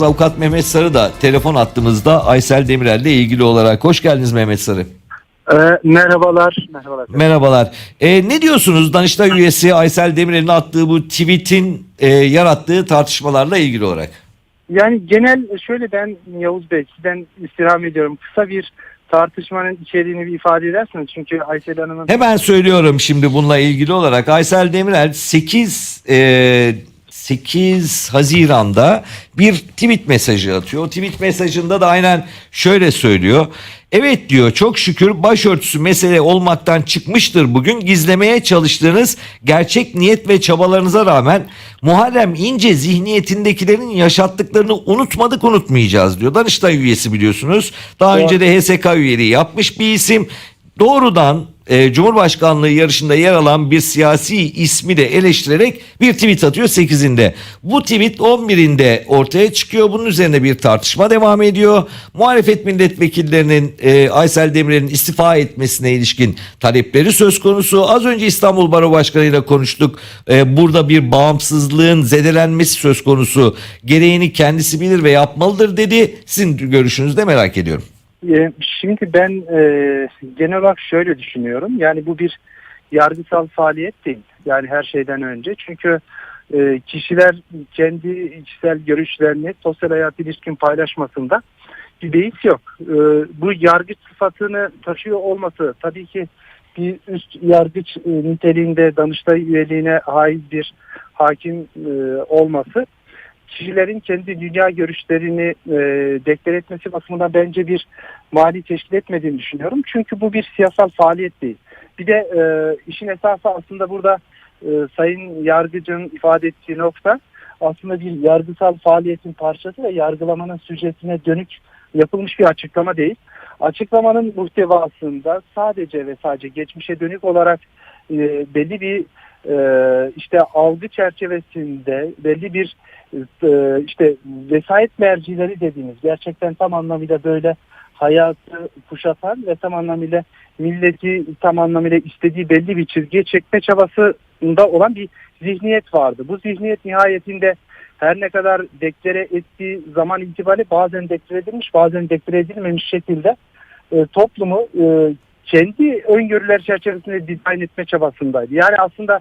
Avukat Mehmet Sarı da telefon attığımızda Aysel Demirel ile ilgili olarak. Hoş geldiniz Mehmet Sarı. Ee, merhabalar. Merhabalar. Merhabalar. E, ne diyorsunuz Danıştay üyesi Aysel Demirel'in attığı bu tweet'in e, yarattığı tartışmalarla ilgili olarak? Yani genel şöyle ben Yavuz Bey sizden istirham ediyorum. Kısa bir tartışmanın içeriğini bir ifade edersiniz. Çünkü Aysel Hanım'ın Hemen söylüyorum şimdi bununla ilgili olarak. Aysel Demirel 8 e, 8 Haziran'da bir tweet mesajı atıyor. O tweet mesajında da aynen şöyle söylüyor. Evet diyor çok şükür başörtüsü mesele olmaktan çıkmıştır bugün. Gizlemeye çalıştığınız gerçek niyet ve çabalarınıza rağmen Muharrem İnce zihniyetindekilerin yaşattıklarını unutmadık unutmayacağız diyor. Danıştay üyesi biliyorsunuz. Daha Evet. önce de HSK üyeliği yapmış bir isim. Doğrudan e, Cumhurbaşkanlığı yarışında yer alan bir siyasi ismi de eleştirerek bir tweet atıyor 8'inde. Bu tweet 11'inde ortaya çıkıyor. Bunun üzerine bir tartışma devam ediyor. Muhalefet milletvekillerinin e, Aysel Demirel'in istifa etmesine ilişkin talepleri söz konusu. Az önce İstanbul Baro Başkanı ile konuştuk. E, burada bir bağımsızlığın zedelenmesi söz konusu. Gereğini kendisi bilir ve yapmalıdır dedi. Sizin görüşünüzü de merak ediyorum. Ee, şimdi ben e, genel olarak şöyle düşünüyorum. Yani bu bir yargısal faaliyet değil. Yani her şeyden önce. Çünkü e, kişiler kendi kişisel görüşlerini sosyal hayat ilişkin paylaşmasında bir beis yok. E, bu yargıç sıfatını taşıyor olması tabii ki bir üst yargıç e, niteliğinde Danıştay üyeliğine haiz bir hakim e, olması kişilerin kendi dünya görüşlerini e, deklar etmesi bakımından bence bir mali teşkil etmediğini düşünüyorum. Çünkü bu bir siyasal faaliyet değil. Bir de e, işin esası aslında burada e, Sayın Yargıcın ifade ettiği nokta aslında bir yargısal faaliyetin parçası ve yargılamanın sürecine dönük yapılmış bir açıklama değil. Açıklamanın muhtevasında sadece ve sadece geçmişe dönük olarak e, belli bir işte algı çerçevesinde belli bir e, işte vesayet mercileri dediğimiz gerçekten tam anlamıyla böyle hayatı kuşatan ve tam anlamıyla milleti tam anlamıyla istediği belli bir çizgiye çekme çabasında olan bir zihniyet vardı. Bu zihniyet nihayetinde her ne kadar deklare ettiği zaman itibariyle bazen deklare edilmiş bazen deklare edilmemiş şekilde e, toplumu e, kendi öngörüler çerçevesinde dizayn etme çabasındaydı. Yani aslında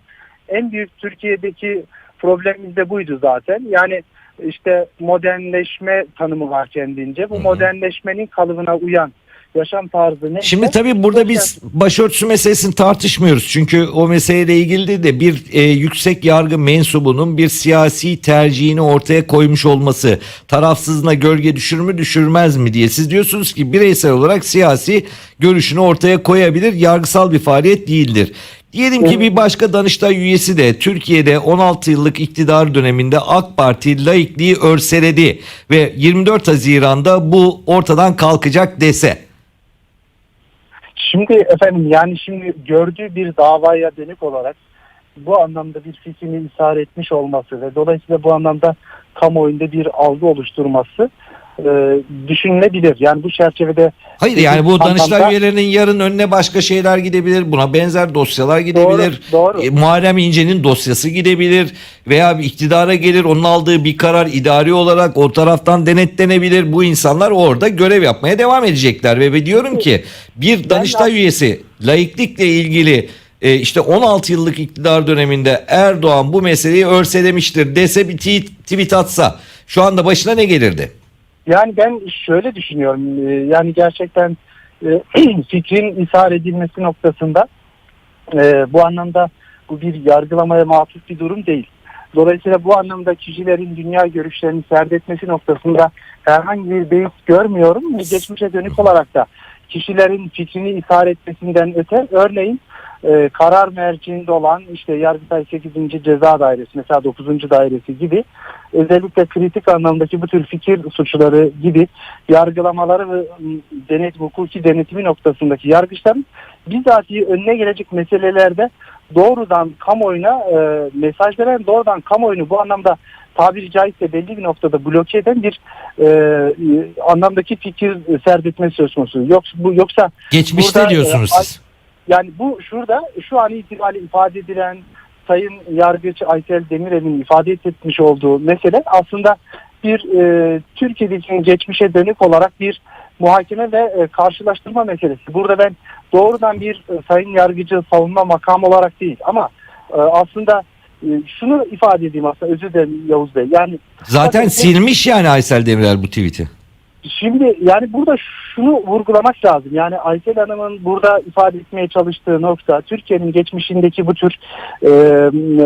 en büyük Türkiye'deki problemimiz de buydu zaten. Yani işte modernleşme tanımı var kendince. Bu modernleşmenin kalıbına uyan yaşam tarzı ne? Şimdi tabii burada biz başörtüsü meselesini tartışmıyoruz. Çünkü o meseleyle ilgili de bir e, yüksek yargı mensubunun bir siyasi tercihini ortaya koymuş olması tarafsızına gölge düşür mü düşürmez mi diye. Siz diyorsunuz ki bireysel olarak siyasi görüşünü ortaya koyabilir. Yargısal bir faaliyet değildir. Diyelim ki bir başka Danıştay üyesi de Türkiye'de 16 yıllık iktidar döneminde AK Parti laikliği örseledi ve 24 Haziran'da bu ortadan kalkacak dese. Şimdi efendim yani şimdi gördüğü bir davaya dönük olarak bu anlamda bir fikrini ishar etmiş olması ve dolayısıyla bu anlamda kamuoyunda bir algı oluşturması e, düşünülebilir. Yani bu çerçevede Hayır yani bu Danıştay üyelerinin yarın önüne başka şeyler gidebilir. Buna benzer dosyalar gidebilir. Doğru, doğru. E, Muharrem İnce'nin dosyası gidebilir. Veya bir iktidara gelir onun aldığı bir karar idari olarak o taraftan denetlenebilir. Bu insanlar orada görev yapmaya devam edecekler. Ve diyorum ki bir Danıştay üyesi laiklikle ilgili e, işte 16 yıllık iktidar döneminde Erdoğan bu meseleyi örselemiştir dese bir tweet, tweet atsa şu anda başına ne gelirdi? Yani ben şöyle düşünüyorum. e, Yani gerçekten e, fikrin ishar edilmesi noktasında e, bu anlamda bu bir yargılamaya mahsus bir durum değil. Dolayısıyla bu anlamda kişilerin dünya görüşlerini serdetmesi noktasında herhangi bir beis görmüyorum. Geçmişe dönük olarak da kişilerin fikrini ishar etmesinden öte örneğin e, karar merciinde olan işte Yargıtay 8. Ceza Dairesi mesela 9. dairesi gibi özellikle kritik anlamdaki bu tür fikir suçları gibi yargılamaları ve ım, denet, hukuki denetimi noktasındaki yargıçların bizatihi önüne gelecek meselelerde doğrudan kamuoyuna e, mesaj veren doğrudan kamuoyunu bu anlamda tabiri caizse belli bir noktada bloke eden bir e, e, anlamdaki fikir serdetmesi söz konusu. Yok, bu, yoksa Geçmişte Burada, diyorsunuz e, siz. Yani bu şurada şu an itibariyle ifade edilen Sayın Yargıç Aysel Demirel'in ifade etmiş olduğu mesele aslında bir e, Türkiye'deki geçmişe dönük olarak bir muhakeme ve e, karşılaştırma meselesi. Burada ben doğrudan bir e, sayın yargıcı savunma makam olarak değil ama e, aslında e, şunu ifade edeyim aslında özür dilerim Yavuz Bey. Yani Zaten silmiş yani Aysel Demirel bu tweet'i. Şimdi yani burada şunu vurgulamak lazım. Yani Aysel Hanım'ın burada ifade etmeye çalıştığı nokta Türkiye'nin geçmişindeki bu tür e,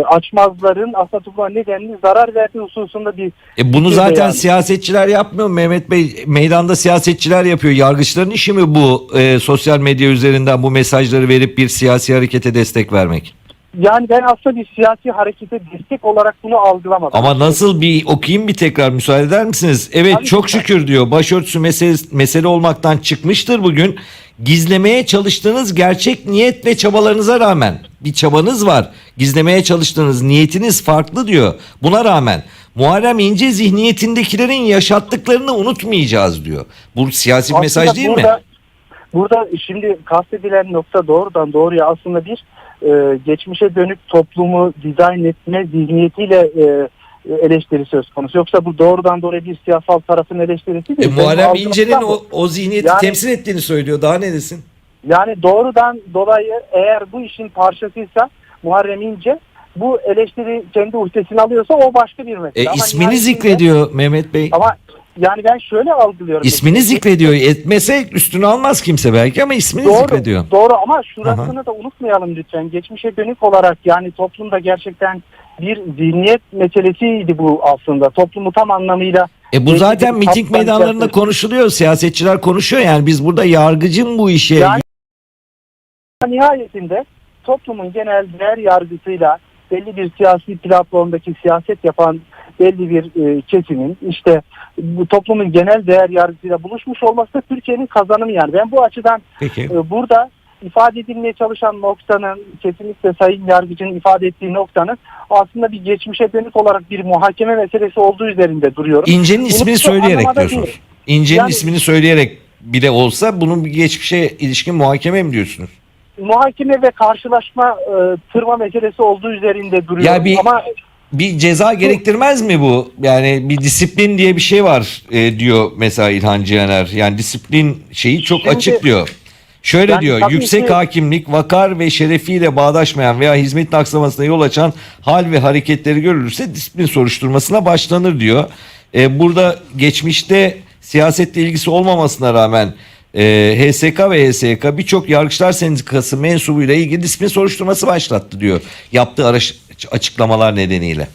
açmazların aslında topluma nedenli zarar verdiği hususunda bir E bunu Fikir zaten beyanı. siyasetçiler yapmıyor? Mehmet Bey meydanda siyasetçiler yapıyor. Yargıçların işi mi bu e, sosyal medya üzerinden bu mesajları verip bir siyasi harekete destek vermek? Yani ben aslında bir siyasi harekete destek olarak bunu algılamadım. Ama nasıl bir okuyayım bir tekrar müsaade eder misiniz? Evet Tabii çok ki. şükür diyor. Başörtüsü mesele, mesele olmaktan çıkmıştır bugün. Gizlemeye çalıştığınız gerçek niyet ve çabalarınıza rağmen bir çabanız var. Gizlemeye çalıştığınız niyetiniz farklı diyor. Buna rağmen Muharrem İnce zihniyetindekilerin yaşattıklarını unutmayacağız diyor. Bu siyasi bir mesaj Aslında değil mi? burada, Burada şimdi kastedilen nokta doğrudan doğruya aslında bir e, geçmişe dönük toplumu dizayn etme zihniyetiyle e, eleştiri söz konusu. Yoksa bu doğrudan doğruya bir siyasal tarafın eleştirisi E, değil. Benim Muharrem İnce'nin o, o zihniyeti Yani- temsil ettiğini söylüyor. Daha ne desin? Yani doğrudan dolayı eğer bu işin parçasıysa Muharrem İnce bu eleştiri kendi uhdesine alıyorsa o başka bir mesele. E, ismini nihayetinde- zikrediyor Mehmet Bey. Ama yani ben şöyle algılıyorum. İsmini zikrediyor. Etmese üstüne almaz kimse belki ama ismini Doğru, zikrediyor. doğru ama şurasını da unutmayalım lütfen. Geçmişe dönük olarak yani toplumda gerçekten bir zihniyet meselesiydi bu aslında. Toplumu tam anlamıyla E bu zaten miting meydanlarında konuşuluyor. Siyasetçiler konuşuyor yani biz burada yargıcın bu işe Yani- nihayetinde toplumun genel değer yargısıyla belli bir siyasi platformdaki siyaset yapan belli bir e, kesimin işte bu toplumun genel değer yargısıyla buluşmuş olması da Türkiye'nin kazanımı yani. Ben bu açıdan Peki. e, burada ifade edilmeye çalışan noktanın kesinlikle Sayın Yargıcı'nın ifade ettiği noktanın aslında bir geçmişe dönük olarak bir muhakeme meselesi olduğu üzerinde duruyorum. İnce'nin ismini söyleyerek diyorsunuz. değil. İnce'nin Yani- ismini söyleyerek bile olsa bunun bir geçmişe ilişkin muhakeme mi diyorsunuz? Muhakeme ve karşılaşma e, tırma meselesi olduğu üzerinde duruyorum. Ya bir- Ama Bir ceza gerektirmez mi bu? Yani bir disiplin diye bir şey var e, diyor mesela İlhan Cihaner. Yani disiplin şeyi çok Şimdi- açık diyor. Şöyle Yani diyor yüksek ki- hakimlik vakar ve şerefiyle bağdaşmayan veya hizmetin aksamasına yol açan hal ve hareketleri görülürse disiplin soruşturmasına başlanır diyor. E, burada geçmişte siyasetle ilgisi olmamasına rağmen e, HSK ve HSK birçok yargıçlar sendikası mensubuyla ilgili disiplin soruşturması başlattı diyor. Yaptığı araş- açıklamalar nedeniyle.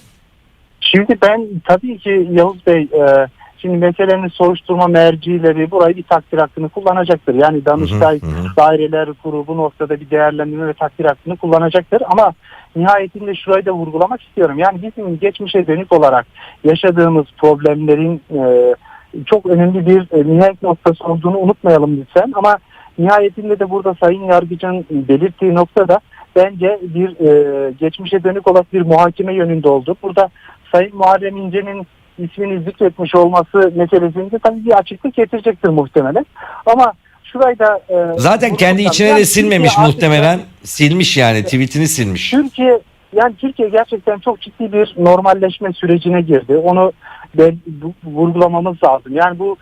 Şimdi ben tabii ki Yavuz Bey e, şimdi meselenin soruşturma mercileri burayı bir takdir hakkını kullanacaktır. Yani Danıştay Hı hı, hı. daireler kurulu bu noktada bir değerlendirme ve takdir hakkını kullanacaktır. Ama nihayetinde şurayı da vurgulamak istiyorum. Yani bizim geçmişe dönük olarak yaşadığımız problemlerin e, çok önemli bir e, mihenk noktası olduğunu unutmayalım lütfen. Ama nihayetinde de burada Sayın Yargıç'ın belirttiği noktada bence bir e, geçmişe dönük olarak bir muhakeme yönünde oldu. Burada Sayın Muharrem İnce'nin ismini zikretmiş olması meselesinde tabii bir açıklık getirecektir muhtemelen. Ama şurayı da e, Zaten kendi içine Yani de silmemiş Türkiye artık- muhtemelen. Silmiş yani tweetini silmiş. Türkiye yani Türkiye gerçekten çok ciddi bir normalleşme sürecine girdi. Onu ben, vurgulamamız lazım. Yani bu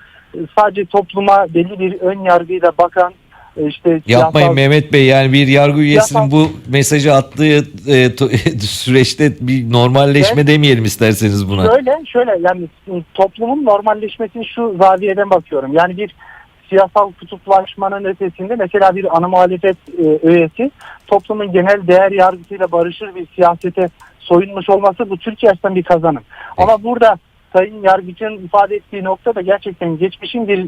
sadece topluma belli bir ön yargıyla bakan işte Yapmayın siyasal- Mehmet Bey yani bir yargı üyesinin bu mesajı attığı e, to- süreçte bir normalleşme Ben- demeyelim isterseniz buna. Şöyle şöyle yani toplumun normalleşmesini şu zaviyeden bakıyorum. Yani bir siyasal kutuplaşmanın ötesinde mesela bir ana muhalefet e, üyesi toplumun genel değer yargısıyla barışır bir siyasete soyunmuş olması bu Türkiye açısından bir kazanım. Ama burada Sayın Yargıç'ın ifade ettiği nokta da gerçekten geçmişin bir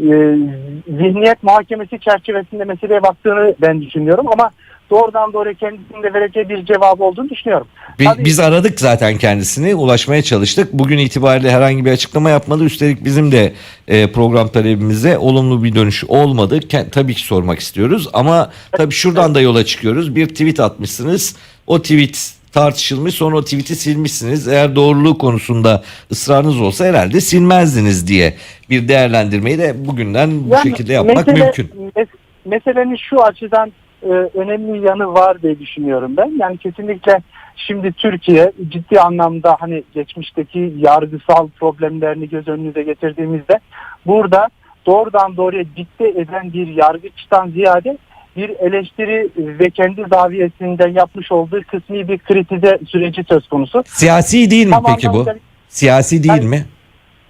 e, zihniyet muhakemesi çerçevesinde meseleye baktığını ben düşünüyorum ama doğrudan doğruya kendisinin de vereceği bir cevabı olduğunu düşünüyorum. Bi- Tabii- Biz aradık zaten kendisini ulaşmaya çalıştık. Bugün itibariyle herhangi bir açıklama yapmadı. Üstelik bizim de e, program talebimize olumlu bir dönüş olmadı. Ke- tabii ki sormak istiyoruz ama tabii şuradan da yola çıkıyoruz. Bir tweet atmışsınız. O tweet tartışılmış sonra o tweet'i silmişsiniz. Eğer doğruluğu konusunda ısrarınız olsa herhalde silmezdiniz diye bir değerlendirmeyi de bugünden bu Yani şekilde yapmak mesele- mümkün. mes- meselenin şu açıdan e, önemli yanı var diye düşünüyorum ben. Yani kesinlikle şimdi Türkiye ciddi anlamda hani geçmişteki yargısal problemlerini göz önünüze getirdiğimizde burada doğrudan doğruya dikte eden bir yargıçtan ziyade bir eleştiri ve kendi zaviyesinden yapmış olduğu kısmi bir kritize süreci söz konusu. Siyasi değil mi Tam peki bu? Siyasi değil Ben- mi?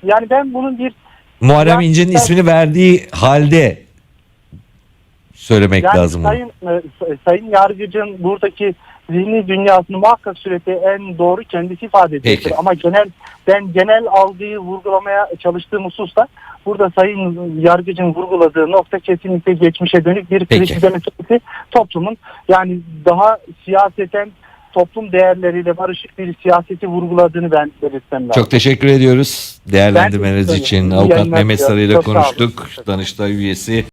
Yani ben bunun bir Muharrem İnce'nin ismini verdiği halde söylemek yani lazım. sayın e, sayın yargıcın buradaki zihni dünyasını muhakkak surette en doğru kendisi ifade edecektir. Ama genel ben genel algıyı vurgulamaya çalıştığım hususta burada sayın yargıcın vurguladığı nokta kesinlikle geçmişe dönük bir kritik meselesi toplumun yani daha siyaseten toplum değerleriyle barışık bir siyaseti vurguladığını ben belirtmem lazım. Çok teşekkür ediyoruz değerlendirmeniz Ben için. Avukat Mehmet. Sarı ile konuştuk. Danıştay üyesi.